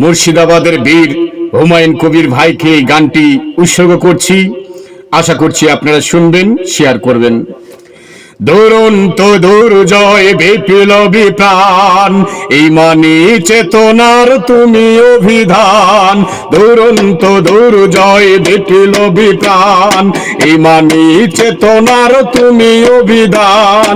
মুর্শিদাবাদের বীর হুমায়ুন কবির ভাইকে গানটি উৎসর্গ করছি। আশা করছি আপনারা শুনবেন শেয়ার করবেন। দুরন্ত দুর্জয় বিপ্লবী প্রাণ এই মানি চেতনার তুমি অভিধান। দুরন্ত দুর্জয় বিপ্লবী প্রাণ এই মানি চেতনার তুমি অভিধান।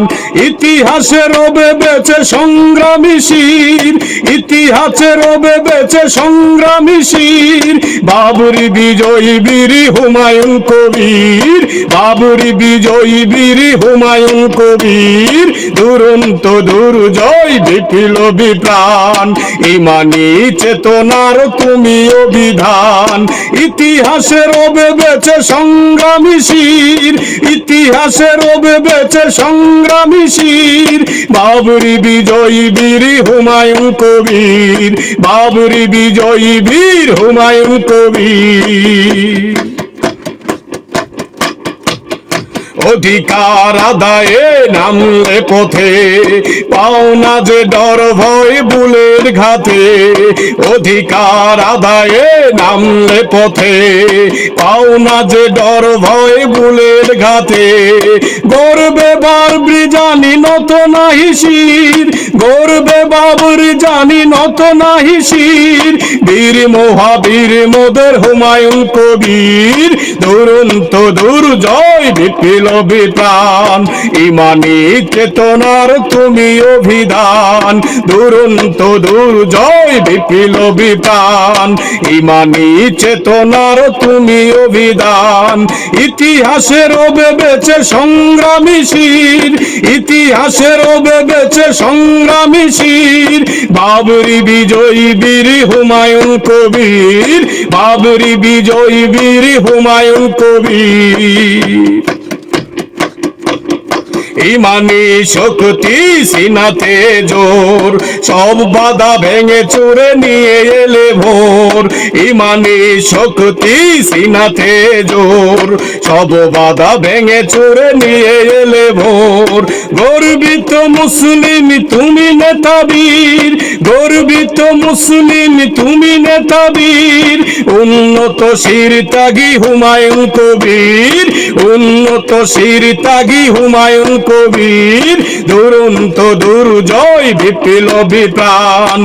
ইতিহাসে রবে বেঁচে সংগ্রামী শির, ইতিহাসে রবে বেঁচে সংগ্রামী শির। বাবুরি বিজয়ী বীর হুমায়ুন কবির, বাবুরি বিজয়ী বীর হুমায়ুন কবির দুরন্ত দুর্জয় বিপ্লবী প্রাণ ইমানি চেতনার তুমি অভিধান। ইতিহাসে রবে বেঁচে সংগ্রামী শির। ইতিহাসে রবে বেঁচে সংগ্রামী শির। বাবরি বিজয়ী বীর হুমায়ুন কবির। বাবরি বিজয়ী বীর হুমায়ুন কবির। অধিকার আদায়ে নামলে পথে। পাওনা যে ডর ভয় বুলের ঘাতে। অধিকার আদায়ে নামলে পথে। পাওনা যে ডর ভয় বুলের ঘাতে। গর্বে বাবরি জানি নত নাহি গর্বে বাবরি জানি নত নাহি বীর মহাবীর মোদের হুমায়ুন কবির, দুরন্ত দুর্জয় বিপ্লবী প্রাণ ইমানি চেতনার তুমি অভিধান, দুরন্ত দুর্জয় বিপ্লবী প্রাণ ইমানি চেতনার তুমি অভিধান ইতিহাসে রবে বেঁচে সংগ্রামী শির। ইতিহাসে রবে বেবেছে সংগ্রামী শির। বাবরি বিজয়ী বীর হুমায়ুন কবির। বাবরি বিজয়ী বীর হুমায়ুন কবির। ইমানি শক্তি সিনাতে জোর। সব বাধা ভেঙে চুরে নিয়ে এলে ভোর। ইমানি শক্তি সিনাতে জোর। সব বাধা ভেঙে চুরে নিয়ে এলে ভোর। গর্বিত মুসলিম তুমি নেতাবীর। গর্বিত মুসলিম, তুমি নেতাবীর, উন্নত শির তাগি হুমায়ুন কবির, উন্নত শির তাগি হুমায়ুন কবির, দুরন্ত দুর্জয় বিপ্লবী প্রাণ,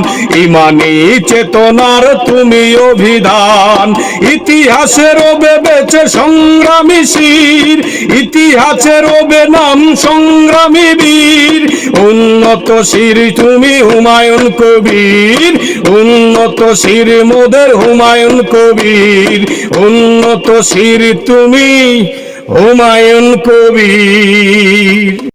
ইমানি চেতনার তুমি অভিধান, ইতিহাসের রবে বেঁচে সংগ্রামী শির ইতিহাসে রবে নাম সংগ্রামী বীর, উন্নত শির তুমি হুমায়ুন কবির উন্নত শির মোদের হুমায়ুন কবির উন্নত শির তুমি হুমায়ুন কবির।